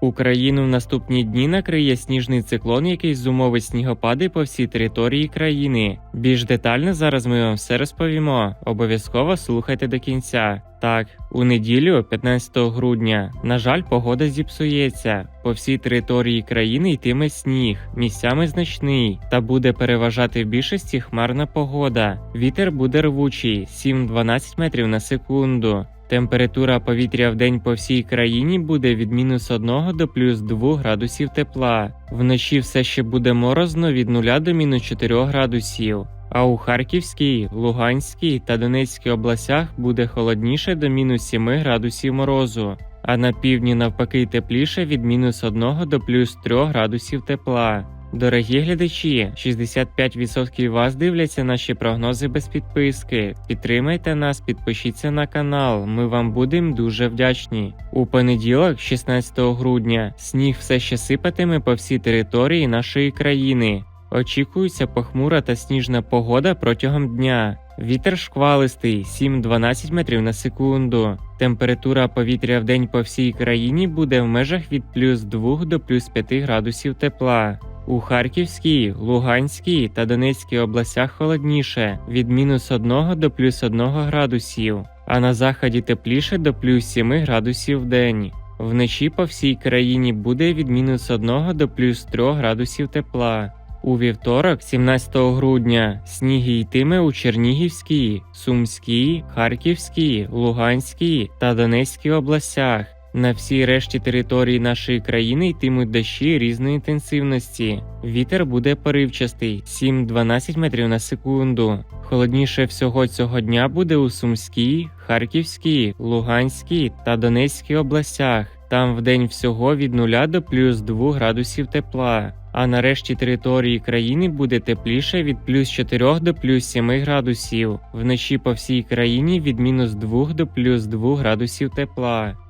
Україну в наступні дні накриє сніжний циклон, який зумовить снігопади по всій території країни. Більш детально зараз ми вам все розповімо. Обов'язково слухайте до кінця. Так, у неділю, 15 грудня, на жаль, погода зіпсується. По всій території країни йтиме сніг, місцями значний, та буде переважати в більшості хмарна погода. Вітер буде рвучий 7-12 метрів на секунду. Температура повітря в день по всій країні буде від мінус 1 до плюс 2 градусів тепла. Вночі все ще буде морозно від 0 до мінус 4 градусів. А у Харківській, Луганській та Донецькій областях буде холодніше до мінус 7 градусів морозу, а на півдні навпаки тепліше від мінус 1 до плюс 3 градусів тепла. Дорогі глядачі, 65% вас дивляться наші прогнози без підписки. Підтримайте нас, підпишіться на канал. Ми вам будемо дуже вдячні. У понеділок, 16 грудня, сніг все ще сипатиме по всій території нашої країни. Очікується похмура та сніжна погода протягом дня. Вітер шквалистий 7-12 метрів на секунду. Температура повітря в день по всій країні буде в межах від плюс 2 до плюс 5 градусів тепла. У Харківській, Луганській та Донецькій областях холодніше від мінус 1 до плюс 1 градусів, а на заході тепліше до плюс 7 градусів в день. Вночі по всій країні буде від мінус 1 до плюс 3 градусів тепла. У вівторок, 17 грудня, сніг йтиме у Чернігівській, Сумській, Харківській, Луганській та Донецькій областях. На всій решті території нашої країни йтимуть дощі різної інтенсивності. Вітер буде поривчастий 7-12 метрів на секунду. Холодніше всього цього дня буде у Сумській, Харківській, Луганській та Донецькій областях. Там вдень всього від 0 до плюс 2 градусів тепла. А на решті території країни буде тепліше від плюс 4 до плюс 7 градусів. Вночі по всій країні від мінус 2 до плюс 2 градусів тепла.